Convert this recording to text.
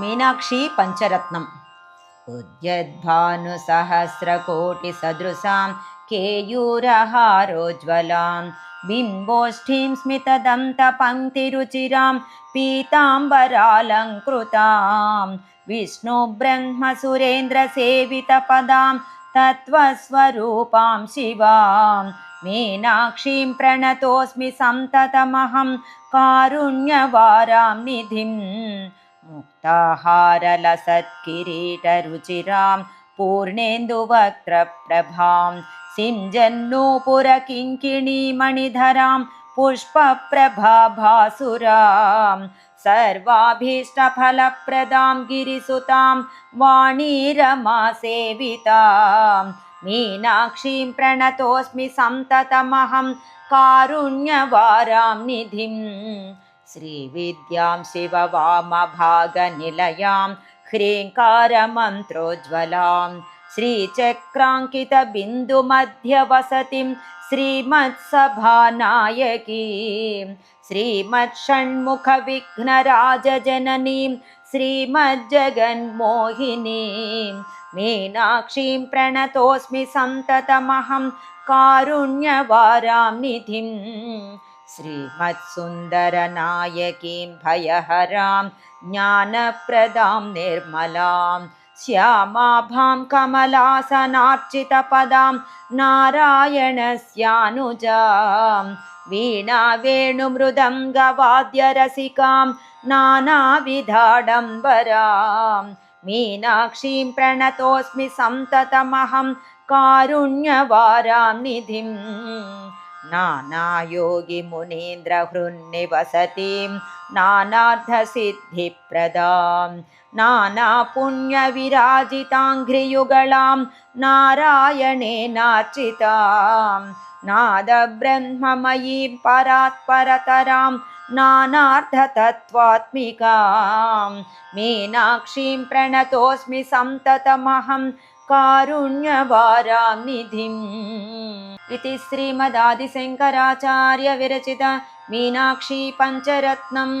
मीनाक्षी पञ्चरत्नम् उद्यद्भानुसहस्रकोटिसदृशां केयूरहारोज्ज्वलां बिम्बोष्ठीं स्मितदन्तपङ्क्तिरुचिरां पीताम्बरालङ्कृतां विष्णुब्रह्मसुरेन्द्रसेवितपदां तत्त्वस्वरूपां शिवां मीनाक्षीं प्रणतोऽस्मि सन्ततमहं कारुण्यवारां निधिम् मुक्ताहारलसत्किरीटरुचिरां पूर्णेन्दुवक्त्रप्रभां सिञ्जन्नूपुरकिङ्किणीमणिधरां पुष्पप्रभाभासुरां सर्वाभीष्टफलप्रदां गिरिसुतां वाणीरमासेवितां मीनाक्षीं प्रणतोऽस्मि सन्ततमहं कारुण्यवारां निधिम् श्रीविद्यां शिववामभागनिलयां ह्रीङ्कारमन्त्रोज्ज्वलां श्रीचक्राङ्कितबिन्दुमध्यवसतिं श्रीमत्सभानायकीं श्रीमत्षण्मुखविघ्नराजजननीं श्रीमज्जगन्मोहिनीं मीनाक्षीं प्रणतोऽस्मि सन्ततमहं कारुण्यवारां निधिम् श्रीमत्सुन्दरनायकीं भयहरां ज्ञानप्रदां निर्मलां श्यामाभां कमलासनार्चितपदां नारायणस्यानुजां वीणावेणुमृदङ्गवाद्यरसिकां नानाविधाडम्बरां मीनाक्षीं प्रणतोऽस्मि सन्ततमहं कारुण्यवारां निधिम् नानायोगिमुनीन्द्रहृन्निवसतीं नानार्थसिद्धिप्रदां नानापुण्यविराजिताङ्घ्रियुगलां नारायणेनार्चितां नादब्रह्ममयीं परात्परतरां नानार्थतत्त्वात्मिकां मीनाक्षीं प्रणतोऽस्मि सन्ततमहं कारुण्यवारां निधिम् इति श्रीमदादिशङ्कराचार्यविरचित मीनाक्षी पञ्चरत्नम्